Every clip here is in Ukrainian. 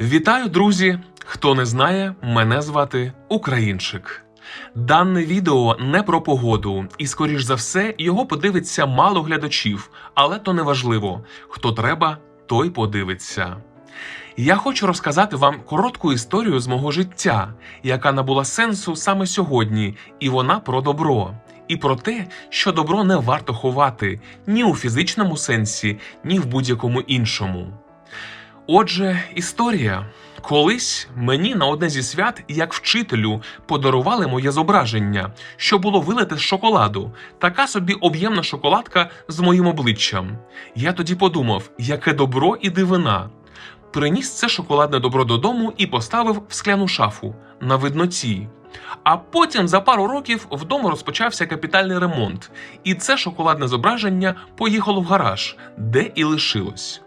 Вітаю, друзі! Хто не знає, мене звати Українчик. Дане відео не про погоду, і, скоріш за все, його подивиться мало глядачів, але то не важливо. Хто треба, той подивиться. Я хочу розказати вам коротку історію з мого життя, яка набула сенсу саме сьогодні, і вона про добро. І про те, що добро не варто ховати ні у фізичному сенсі, ні в будь-якому іншому. Отже, історія. Колись мені на одне зі свят, як вчителю, подарували моє зображення, що було вилите з шоколаду, така собі об'ємна шоколадка з моїм обличчям. Я тоді подумав, яке добро і дивина. Приніс це шоколадне добро додому і поставив в скляну шафу на видноті. А потім за пару років вдома розпочався капітальний ремонт, і це шоколадне зображення поїхало в гараж, де і лишилось.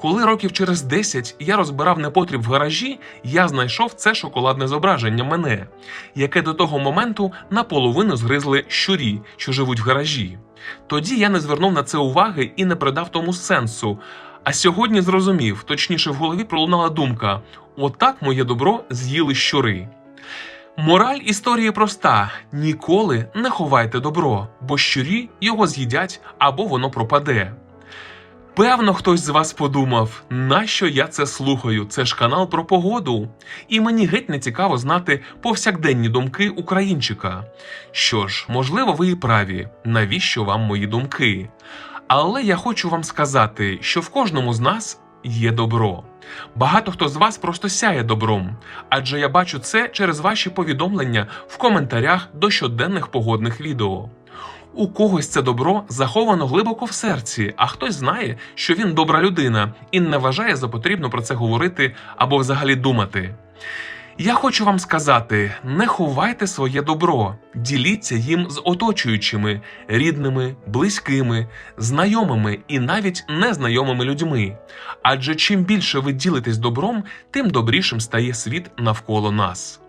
Коли років через 10 я розбирав непотріб в гаражі, я знайшов це шоколадне зображення мене, яке до того моменту наполовину згризли щурі, що живуть в гаражі. Тоді я не звернув на це уваги і не придав тому сенсу. А сьогодні зрозумів, точніше в голові пролунала думка: отак моє добро з'їли щури. Мораль історії проста: ніколи не ховайте добро, бо щурі його з'їдять або воно пропаде. Певно, хтось з вас подумав, нащо я це слухаю? Це ж канал про погоду. І мені геть не цікаво знати повсякденні думки українчика. Що ж, можливо, ви і праві, навіщо вам мої думки? Але я хочу вам сказати, що в кожному з нас є добро. Багато хто з вас просто сяє добром, адже я бачу це через ваші повідомлення в коментарях до щоденних погодних відео. У когось це добро заховано глибоко в серці, а хтось знає, що він добра людина і не вважає за потрібно про це говорити або взагалі думати. Я хочу вам сказати: не ховайте своє добро, діліться їм з оточуючими, рідними, близькими, знайомими і навіть незнайомими людьми. Адже чим більше ви ділитесь добром, тим добрішим стає світ навколо нас.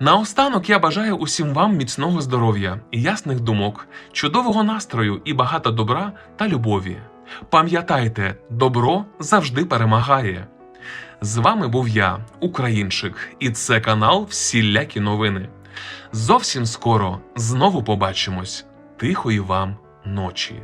Наостанок я бажаю усім вам міцного здоров'я, ясних думок, чудового настрою і багато добра та любові. Пам'ятайте, добро завжди перемагає. З вами був я, Українчик, і це канал Всілякі новини. Зовсім скоро знову побачимось. Тихої вам ночі.